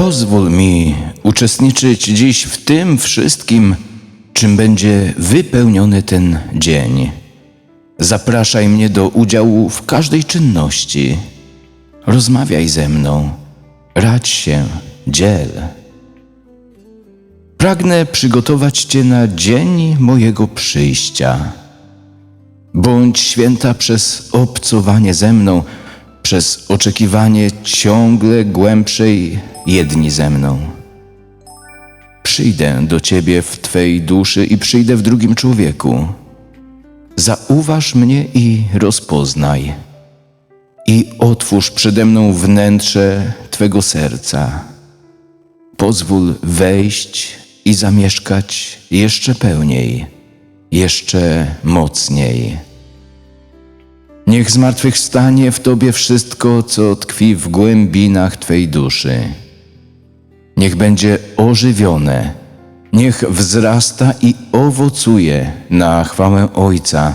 Pozwól mi uczestniczyć dziś w tym wszystkim, czym będzie wypełniony ten dzień. Zapraszaj mnie do udziału w każdej czynności. Rozmawiaj ze mną, radź się, dziel. Pragnę przygotować Cię na dzień mojego przyjścia. Bądź święta przez obcowanie ze mną, przez oczekiwanie ciągle głębszej jedni ze mną. Przyjdę do Ciebie w Twej duszy i przyjdę w drugim człowieku. Zauważ mnie i rozpoznaj. I otwórz przede mną wnętrze Twego serca. Pozwól wejść i zamieszkać jeszcze pełniej, jeszcze mocniej. Niech zmartwychwstanie w Tobie wszystko, co tkwi w głębinach Twej duszy. Niech będzie ożywione, niech wzrasta i owocuje na chwałę Ojca,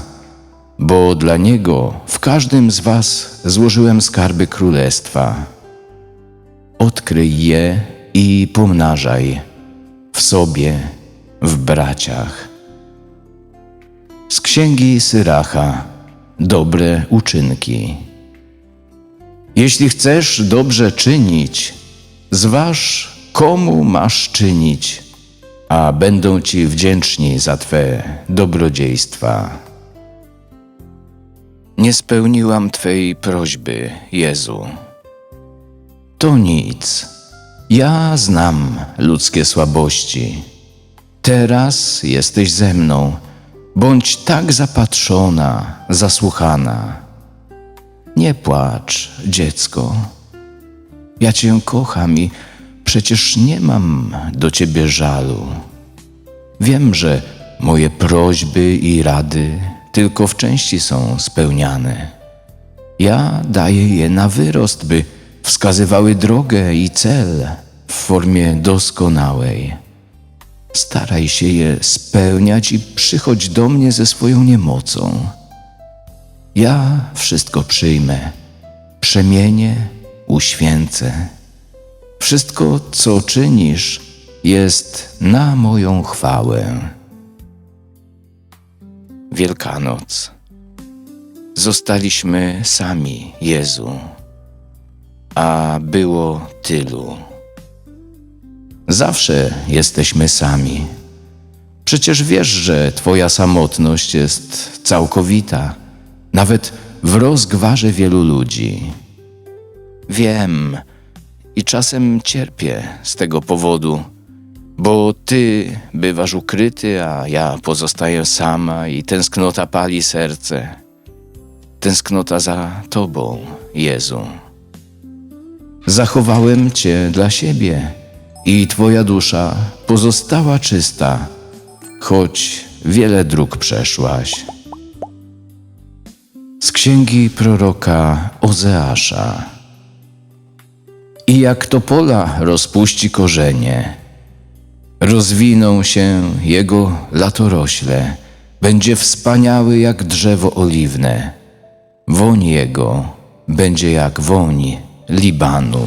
bo dla Niego w każdym z Was złożyłem skarby królestwa. Odkryj je i pomnażaj w sobie, w braciach. Z księgi Syracha dobre uczynki. Jeśli chcesz dobrze czynić, zważ, komu masz czynić, a będą ci wdzięczni za Twe dobrodziejstwa. Nie spełniłam Twej prośby, Jezu. To nic. Ja znam ludzkie słabości. Teraz jesteś ze mną. Bądź tak zapatrzona, zasłuchana. Nie płacz, dziecko. Ja Cię kocham i przecież nie mam do Ciebie żalu. Wiem, że moje prośby i rady tylko w części są spełniane. Ja daję je na wyrost, by wskazywały drogę i cel w formie doskonałej. Staraj się je spełniać i przychodź do mnie ze swoją niemocą. Ja wszystko przyjmę, przemienię, uświęcę. Wszystko, co czynisz, jest na moją chwałę. Wielkanoc. Zostaliśmy sami, Jezu, a było tylu. Zawsze jesteśmy sami. Przecież wiesz, że Twoja samotność jest całkowita, nawet w rozgwarze wielu ludzi. Wiem i czasem cierpię z tego powodu, bo Ty bywasz ukryty, a ja pozostaję sama i tęsknota pali serce. Tęsknota za Tobą, Jezu. Zachowałem Cię dla siebie i Twoja dusza pozostała czysta, choć wiele dróg przeszłaś. Z księgi proroka Ozeasza. I jak topola rozpuści korzenie, rozwiną się jego latorośle, będzie wspaniały jak drzewo oliwne, woń jego będzie jak woń Libanu.